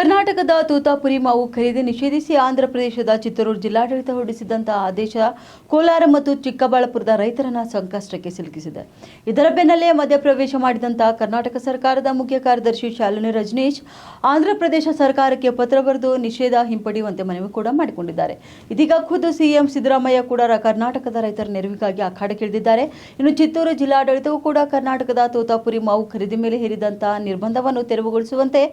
ಕರ್ನಾಟಕದ ತೂತಾಪುರಿ ಮಾವು ಖರೀದಿ ನಿಷೇಧಿಸಿ ಆಂಧ್ರಪ್ರದೇಶದ ಚಿತ್ತೂರು ಜಿಲ್ಲಾಡಳಿತ ಹೊರಡಿಸಿದಂತಹ ಆದೇಶ ಕೋಲಾರ ಮತ್ತು ಚಿಕ್ಕಬಳ್ಳಾಪುರದ ರೈತರನ್ನ ಸಂಕಷ್ಟಕ್ಕೆ ಸಿಲುಕಿಸಿದೆ. ಇದರ ಬೆನ್ನಲ್ಲೇ ಮಧ್ಯಪ್ರವೇಶ ಮಾಡಿದಂತಹ ಕರ್ನಾಟಕ ಸರ್ಕಾರದ ಮುಖ್ಯ ಕಾರ್ಯದರ್ಶಿ ಶಾಲಿನಿ ರಜನೀಶ್ ಆಂಧ್ರಪ್ರದೇಶ ಸರ್ಕಾರಕ್ಕೆ ಪತ್ರ ಬರೆದು ನಿಷೇಧ ಹಿಂಪಡೆಯುವಂತೆ ಮನವಿ ಕೂಡ ಮಾಡಿಕೊಂಡಿದ್ದಾರೆ. ಇದೀಗ ಖುದ್ದು ಸಿಎಂ ಸಿದ್ದರಾಮಯ್ಯ ಕೂಡ ಕರ್ನಾಟಕದ ರೈತರ ನೆರವಿಗಾಗಿ ಅಖಾಡಕ್ಕಿಳಿದಿದ್ದಾರೆ ಇನ್ನು ಚಿತ್ತೂರು ಜಿಲ್ಲಾಡಳಿತವೂ ಕೂಡ ಕರ್ನಾಟಕದ ತೋತಾಪುರಿ ಮಾವು ಖರೀದಿ ಮೇಲೆ ಹೇರಿದಂತಹ ನಿರ್ಬಂಧವನ್ನು ತೆರವುಗೊಳಿಸುವಂತೆ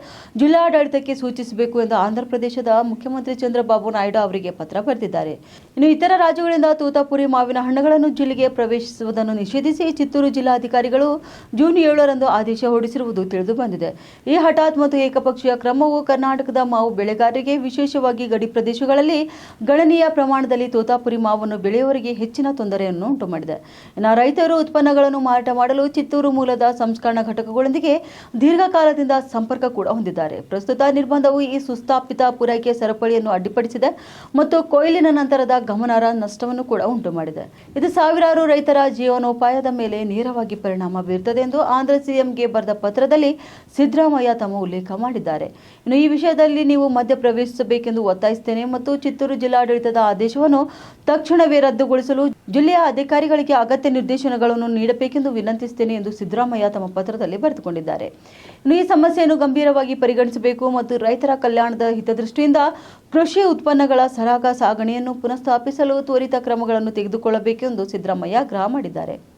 ಜಿಲ್ಲಾಡಳಿತಕ್ಕೆ ಸೂಚಿಸಬೇಕು ಎಂದು ಆಂಧ್ರಪ್ರದೇಶದ ಮುಖ್ಯಮಂತ್ರಿ ಚಂದ್ರಬಾಬು ನಾಯ್ಡು ಅವರಿಗೆ ಪತ್ರ ಬರೆದಿದ್ದಾರೆ. ಇನ್ನು ಇತರ ರಾಜ್ಯಗಳಿಂದ ತೂತಾಪುರಿ ಮಾವಿನ ಹಣ್ಣುಗಳನ್ನು ಜಿಲ್ಲೆಗೆ ಪ್ರವೇಶಿಸುವುದನ್ನು ನಿಷೇಧಿಸಿ ಚಿತ್ತೂರು ಜಿಲ್ಲಾಧಿಕಾರಿಗಳು ಜೂನ್ ಏಳರಂದು ಆದೇಶ ಹೊರಡಿಸಿರುವುದು ತಿಳಿದು ಬಂದಿದೆ. ಈ ಹಠಾತ್ ಮತ್ತು ಏಕಪಕ್ಷೀಯ ಕ್ರಮವು ಕರ್ನಾಟಕದ ಮಾವು ಬೆಳೆಗಾರರಿಗೆ ವಿಶೇಷವಾಗಿ ಗಡಿ ಪ್ರದೇಶಗಳಲ್ಲಿ ಗಣನೀಯ ಪ್ರಮಾಣದಲ್ಲಿ ತೋತಾಪುರಿ ಮಾವನ್ನು ಬೆಳೆಯುವವರಿಗೆ ಹೆಚ್ಚಿನ ತೊಂದರೆಯನ್ನು ಉಂಟು ಮಾಡಿದೆ ಇನ್ನು ರೈತರು ಉತ್ಪನ್ನಗಳನ್ನು ಮಾರಾಟ ಮಾಡಲು ಚಿತ್ತೂರು ಮೂಲದ ಸಂಸ್ಕರಣಾ ಘಟಕಗಳೊಂದಿಗೆ ದೀರ್ಘಕಾಲದಿಂದ ಸಂಪರ್ಕ ಕೂಡ ಹೊಂದಿದ್ದಾರೆ. ಪ್ರಸ್ತುತ ನಿರ್ಬಂಧವು ಈ ಸುಸ್ಥಾಪಿತ ಪೂರೈಕೆ ಸರಪಳಿಯನ್ನು ಅಡ್ಡಿಪಡಿಸಿದೆ ಮತ್ತು ಕೊಯ್ಲಿನ ನಂತರದ ಗಮನಾರ್ಹ ನಷ್ಟವನ್ನು ಕೂಡ ಉಂಟು ಮಾಡಿದೆ. ಇದು ಸಾವಿರಾರು ರೈತರ ಜೀವನೋಪಾಯದ ಮೇಲೆ ನೇರವಾಗಿ ಪರಿಣಾಮ ಬೀರುತ್ತದೆ ಎಂದು ಆಂಧ್ರ ಸಿಎಂಗೆ ಬರೆದ ಪತ್ರದಲ್ಲಿ ಸಿದ್ದರಾಮಯ್ಯ ತಮ್ಮ ಉಲ್ಲೇಖ ಮಾಡಿದ್ದಾರೆ. ಇನ್ನು ಈ ವಿಷಯದಲ್ಲಿ ನೀವು ಮಧ್ಯ ಪ್ರವೇಶಿಸಬೇಕೆಂದು ಒತ್ತಾಯಿಸುತ್ತೇನೆ ಮತ್ತು ಚಿತ್ತೂರು ಜಿಲ್ಲಾಡಳಿತದ ಆದೇಶವನ್ನು ತಕ್ಷಣವೇ ರದ್ದುಗೊಳಿಸಲು ಜಿಲ್ಲೆಯ ಅಧಿಕಾರಿಗಳಿಗೆ ಅಗತ್ಯ ನಿರ್ದೇಶನಗಳನ್ನು ನೀಡಬೇಕೆಂದು ವಿನಂತಿಸುತ್ತೇನೆ ಎಂದು ಸಿದ್ದರಾಮಯ್ಯ ತಮ್ಮ ಪತ್ರದಲ್ಲಿ ಬರೆದುಕೊಂಡಿದ್ದಾರೆ. ಇನ್ನು ಈ ಸಮಸ್ಯೆಯನ್ನು ಗಂಭೀರವಾಗಿ ಪರಿಗಣಿಸಬೇಕು ಮತ್ತು ರೈತರ ಕಲ್ಯಾಣದ ಹಿತದೃಷ್ಟಿಯಿಂದ ಕೃಷಿ ಉತ್ಪನ್ನಗಳ ಸರಾಗ ಸಾಗಣೆಯನ್ನು ಪುನಃಸ್ಥಾಪಿಸಲು ತ್ವರಿತ ಕ್ರಮಗಳನ್ನು ತೆಗೆದುಕೊಳ್ಳಬೇಕೆಂದು ಸಿದ್ದರಾಮಯ್ಯ ಆಗ್ರಹ ಮಾಡಿದ್ದಾರೆ.